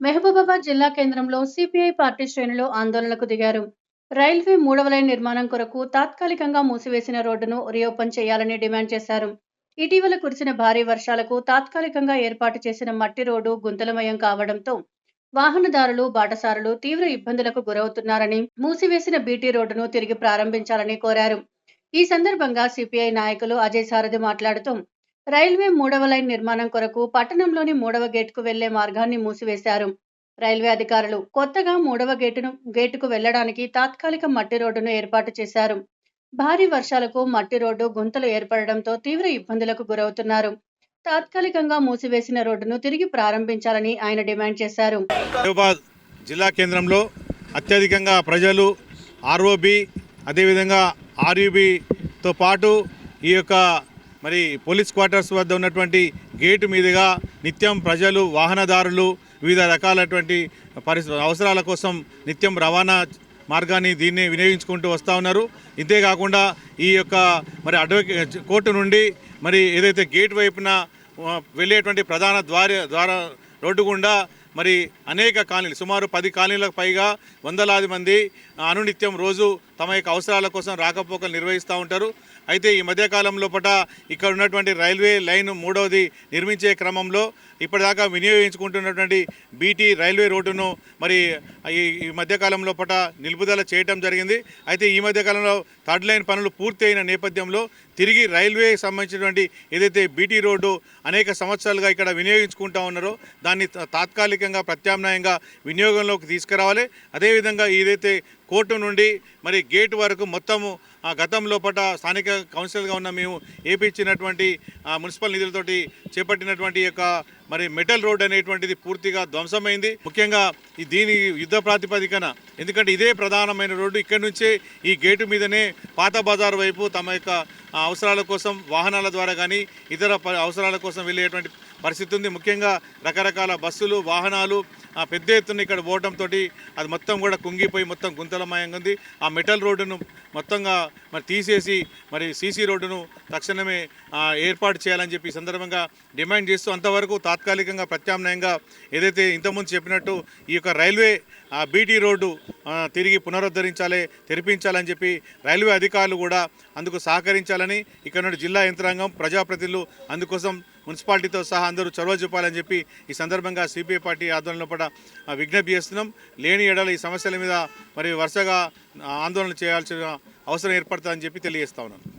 మహబూబాబాద్ జిల్లా కేంద్రంలో CPI party శ్రేణులు ఆందోళనకు దిగారు. రైల్వే మూడవ లైన్ నిర్మాణం కొరకు తాత్కాలికంగా మూసివేసిన రోడ్డును రీఓపెన్ చేయాలని డిమాండ్ చేశారు. ఇటీవల కురిసిన భారీ వర్షాలకు తాత్కాలికంగా ఏర్పాటు చేసిన మట్టి రోడ్డు గుంతలమయం కావడంతో వాహనదారులు బాటసారులు తీవ్ర ఇబ్బందులకు గురవుతున్నారని మూసివేసిన బీటీ రోడ్డును తిరిగి ప్రారంభించాలని కోరారు. ఈ సందర్భంగా సిపిఐ నాయకులు అజయ్ సారథి మాట్లాడుతూ రైల్వే మూడవ లైన్ నిర్మాణం కొరకు పట్టణంలోని మూడవ గేటుకు వెళ్ళే మార్గాన్ని మూసివేశారు. రైల్వే అధికారులు కొత్తగా మూడవ గేటును గేటుకు వెళ్ళడానికి తాత్కాలిక మట్టి రోడ్డును ఏర్పాటు చేశారు. భారీ వర్షాలకు మట్టి రోడ్డు గుంతలు ఏర్పడడంతో తీవ్ర ఇబ్బందులకు గురవుతున్నారు. తాత్కాలికంగా మూసివేసిన రోడ్డును తిరిగి ప్రారంభించాలని ఆయన డిమాండ్ చేశారు. హైదరాబాద్ జిల్లా కేంద్రంలో అత్యధికంగా ప్రజలు ఆర్ఓబి అదేవిధంగా ఆర్యుబితో పాటు ఈ యొక్క మరి పోలీస్ క్వార్టర్స్ వద్ద ఉన్నటువంటి గేటు మీదుగా నిత్యం ప్రజలు వాహనదారులు వివిధ రకాలటువంటి పరిస్థితి అవసరాల కోసం నిత్యం రవాణా మార్గాన్ని దీన్ని వినియోగించుకుంటూ వస్తూ ఉన్నారు. ఇంతేకాకుండా ఈ యొక్క మరి అడ్వకే కోర్టు నుండి మరి ఏదైతే గేట్ వైపున వెళ్ళేటువంటి ప్రధాన ద్వార ద్వారా రోడ్డు గుండా మరి అనేక కాలనీలు సుమారు పది కాలనీలకు పైగా వందలాది మంది అనునిత్యం రోజు తమ యొక్క అవసరాల కోసం రాకపోకలు నిర్వహిస్తూ ఉంటారు. అయితే ఈ మధ్యకాలం లోపల ఇక్కడ ఉన్నటువంటి రైల్వే లైన్ మూడవది నిర్మించే క్రమంలో ఇప్పటిదాకా వినియోగించుకుంటున్నటువంటి బీటీ రైల్వే రోడ్డును మరి ఈ ఈ మధ్యకాలం లోపల నిలుపుదల చేయటం జరిగింది. అయితే ఈ మధ్యకాలంలో థర్డ్ లైన్ పనులు పూర్తి అయిన నేపథ్యంలో తిరిగి రైల్వే సంబంధించినటువంటి ఏదైతే బీటీ రోడ్డు అనేక సంవత్సరాలుగా ఇక్కడ వినియోగించుకుంటా ఉన్నారో దాన్ని తాత్కాలికంగా ప్రత్యామ్నాయంగా వినియోగంలోకి తీసుకురావాలి. అదేవిధంగా ఏదైతే కోర్టు నుండి మరి గేట్ వరకు మొత్తము ఆ గతం లోపల స్థానిక కౌన్సిలర్గా ఉన్న మేము ఏపించినటువంటి ఆ, మున్సిపల్ నిధులతోటి చేపట్టినటువంటి యొక్క మరి మెటల్ రోడ్ అనేటువంటిది పూర్తిగా ధ్వంసమైంది. ముఖ్యంగా ఈ దీని యుద్ధ ప్రాతిపదికన. ఎందుకంటే ఇదే ప్రధానమైన రోడ్డు. ఇక్కడి నుంచే ఈ గేటు మీదనే పాత బజార్ వైపు తమ యొక్క అవసరాల కోసం వాహనాల ద్వారా కానీ ఇతర ప- అవసరాల కోసం వెళ్ళేటువంటి పరిస్థితి ఉంది. ముఖ్యంగా రకరకాల బస్సులు వాహనాలు ఆ, పెద్ద ఎత్తున ఇక్కడ పోవడంతో అది మొత్తం కూడా కుంగిపోయి మొత్తం గుంతలమయంగా ఉంది. ఆ మెటల్ రోడ్డును మొత్తంగా మరి తీసేసి మరి సీసీ రోడ్డును తక్షణమే ఏర్పాటు చేయాలని చెప్పి సందర్భంగా డిమాండ్ చేస్తూ అంతవరకు తాత్కాలికంగా ప్రత్యామ్నాయంగా ఏదైతే ఇంతకుముందు చెప్పినట్టు ఈ యొక్క రైల్వే బీటీ రోడ్డు తిరిగి పునరుద్ధరించాలి తెరిపించాలని చెప్పి రైల్వే అధికారులు కూడా అందుకు సహకరించాలని ఇక్కడ నుండి జిల్లా యంత్రాంగం ప్రజాప్రతినిధులు అందుకోసం మున్సిపాలిటీతో సహా అందరూ చొరవ చూపాలని చెప్పి ఈ సందర్భంగా సిపిఐ పార్టీ ఆందోళన పడ విజ్ఞప్తి చేస్తున్నాం. లేని ఎడల ఈ సమస్యల మీద మరి వరుసగా ఆందోళన చేయాల్సిన అవసరం ఏర్పడుతుందని చెప్పి తెలియజేస్తా ఉన్నాను